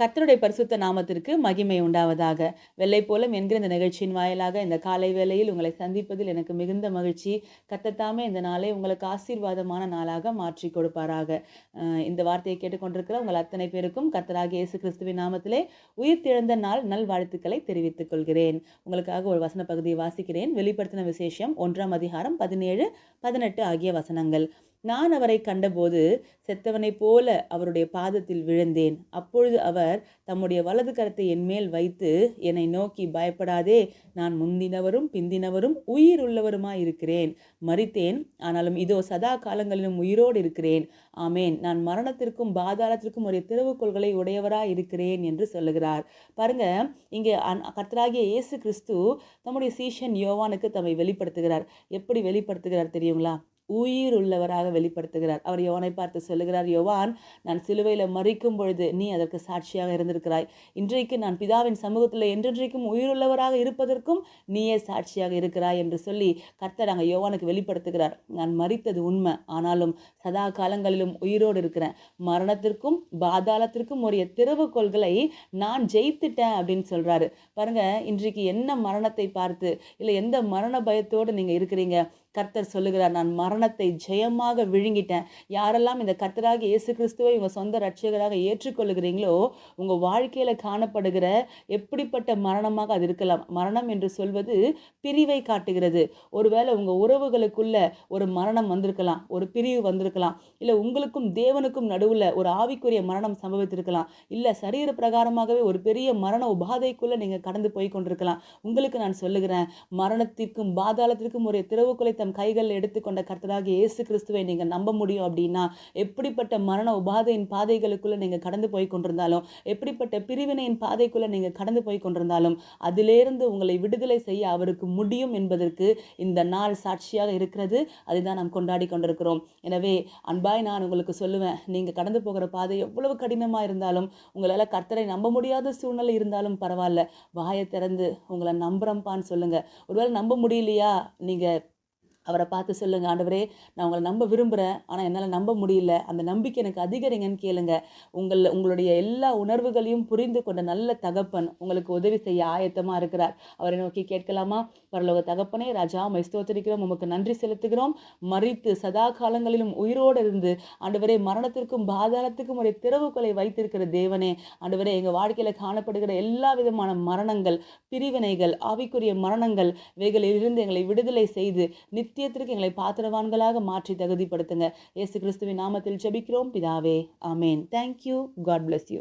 கத்தருடைய பரிசுத்த நாமத்திற்கு மகிமை உண்டாவதாக. வெள்ளை போலம் என்கிற இந்த நிகழ்ச்சியின் வாயிலாக இந்த காலை வேளையில் உங்களை சந்திப்பதில் எனக்கு மிகுந்த மகிழ்ச்சி. கத்தத்தாமே இந்த நாளை உங்களுக்கு ஆசீர்வாதமான நாளாக மாற்றி கொடுப்பாராக. இந்த வார்த்தையை கேட்டுக்கொண்டிருக்கிற உங்கள் அத்தனை பேருக்கும் கத்தராக இயேசு கிறிஸ்துவின் நாமத்திலே உயிர் திழந்த நாள் நல்வாழ்த்துக்களை தெரிவித்துக் கொள்கிறேன். உங்களுக்காக ஒரு வசன பகுதியை வாசிக்கிறேன். வெளிப்படுத்தின விசேஷம் ஒன்றாம் அதிகாரம் பதினேழு பதினெட்டு ஆகிய வசனங்கள். நான் அவரை கண்டபோது செத்தவனைப் போல அவருடைய பாதத்தில் விழுந்தேன். அப்பொழுது அவர் தம்முடைய வலது கரத்தை என்மேல் வைத்து என்னை நோக்கி பயப்படாதே நான் முந்தினவரும் பிந்தினவரும் உயிர் உள்ளவருமாய் இருக்கிறேன் மறித்தேன் ஆனாலும் இதோ சதா காலங்களிலும் உயிரோடு இருக்கிறேன் ஆமேன். நான் மரணத்திற்கும் பாதாளத்திற்கும் ஒரு திறவுகோள்களை உடையவராய் இருக்கிறேன் என்று சொல்லுகிறார். பாருங்க இங்கே அன் கர்த்தராகிய இயேசு கிறிஸ்து தம்முடைய சீஷன் யோவானுக்கு தம்மை வெளிப்படுத்துகிறார். எப்படி வெளிப்படுத்துகிறார் தெரியுங்களா? உயிர் உள்ளவராக வெளிப்படுத்துகிறார். அவர் யோவானை பார்த்து சொல்லுகிறார் யோவான் நான் சிலுவையில் மறிக்கும் பொழுது நீ அதற்கு சாட்சியாக இருந்திருக்கிறாய். இன்றைக்கு நான் பிதாவின் சமூகத்தில் என்றென்றைக்கும் உயிருள்ளவராக இருப்பதற்கும் நீயே சாட்சியாக இருக்கிறாய் என்று சொல்லி கர்த்தர் அங்கே யோவானுக்கு வெளிப்படுத்துகிறார். நான் மறித்தது உண்மை. ஆனாலும் சதா காலங்களிலும் உயிரோடு இருக்கிறேன். மரணத்திற்கும் பாதாளத்திற்கும் உரிய திறவுகோள்களை நான் ஜெயித்துட்டேன் அப்படின்னு சொல்கிறாரு பாருங்க இன்றைக்கு என்ன மரணத்தை பார்த்து இல்லை எந்த மரண பயத்தோடு நீங்கள் இருக்கிறீங்க? கர்த்தர் சொல்லுகிறார் நான் மரணத்தை ஜெயமாக விழுங்கிட்டேன். யாரெல்லாம் இந்த கர்த்தராக இயேசு கிறிஸ்துவை உங்கள் சொந்த ரட்சகராக ஏற்றுக்கொள்ளுகிறீங்களோ உங்கள் வாழ்க்கையில் காணப்படுகிற எப்படிப்பட்ட மரணமாக அது இருக்கலாம். மரணம் என்று சொல்வது பிரிவை காட்டுகிறது. ஒருவேளை உங்கள் உறவுகளுக்குள்ள ஒரு மரணம் வந்திருக்கலாம் ஒரு பிரிவு வந்திருக்கலாம் இல்லை உங்களுக்கும் தேவனுக்கும் நடுவில் ஒரு ஆவிக்குரிய மரணம் சம்பவித்திருக்கலாம் இல்லை சரீர பிரகாரமாகவே ஒரு பெரிய மரண உபாதைக்குள்ளே நீங்கள் கடந்து போய் கொண்டிருக்கலாம். உங்களுக்கு நான் சொல்லுகிறேன் மரணத்திற்கும் பாதாளத்திற்கும் ஒரு திறவுக்குலை தம் கைகளில் எடுத்துக்கொண்ட கர்த்தராக இயேசு கிறிஸ்துவை நீங்கள் நம்ப முடியும் அப்படின்னா எப்படிப்பட்ட மரண உபாதையின் பாதைகளுக்குள்ளே நீங்கள் கடந்து போய் கொண்டிருந்தாலும் எப்படிப்பட்ட பிரிவினையின் பாதைக்குள்ளே நீங்கள் கடந்து போய் கொண்டிருந்தாலும் அதிலேருந்து உங்களை விடுதலை செய்ய அவருக்கு முடியும் என்பதற்கு இந்த நாள் சாட்சியாக இருக்கிறது. அதை தான் நாம் கொண்டாடி கொண்டிருக்கிறோம். எனவே அன்பாய் நான் உங்களுக்கு சொல்லுவேன் நீங்கள் கடந்து போகிற பாதை எவ்வளவு கடினமாக இருந்தாலும் உங்களால் கர்த்தரை நம்ப முடியாத சூழ்நிலை இருந்தாலும் பரவாயில்ல. வாயை திறந்து உங்களை நம்புகிறப்பான்னு சொல்லுங்கள் ஒருவேளை நம்ப முடியலையா? நீங்கள் அவரை பார்த்து சொல்லுங்க ஆண்டவரே நான் உங்களை நம்ப விரும்புகிறேன் ஆனால் என்னால் நம்ப முடியல. அந்த நம்பிக்கை எனக்கு அதிகரிங்கன்னு கேளுங்க. உங்கள் உங்களுடைய எல்லா உணர்வுகளையும் புரிந்து கொண்ட நல்ல தகப்பன் உங்களுக்கு உதவி செய்ய ஆயத்தமாக இருக்கிறார். அவரை நோக்கி கேட்கலாமா? பரலோக தகப்பனே ராஜா மைஸ்தோத்தரிக்கிறோம் உமக்கு நன்றி செலுத்துகிறோம். மறித்து சதா காலங்களிலும் உயிரோடு இருந்து ஆண்டவரே மரணத்திற்கும் பாதாளத்துக்கும் ஒரு திறவுகளை வைத்திருக்கிற தேவனே ஆண்டவரே எங்கள் வாழ்க்கையில் காணப்படுகிற எல்லா விதமான மரணங்கள் பிரிவினைகள் ஆவிக்குரிய மரணங்கள் இவைகளிலிருந்து எங்களை விடுதலை செய்து நித்தியத்திற்கு எங்களை பாத்திரவான்களாக மாற்றி தகுதிப்படுத்துங்க. இயேசு கிறிஸ்துவின் நாமத்தில் ஜெபிக்கிறோம். பிதாவே ஆமேன். Thank you God bless you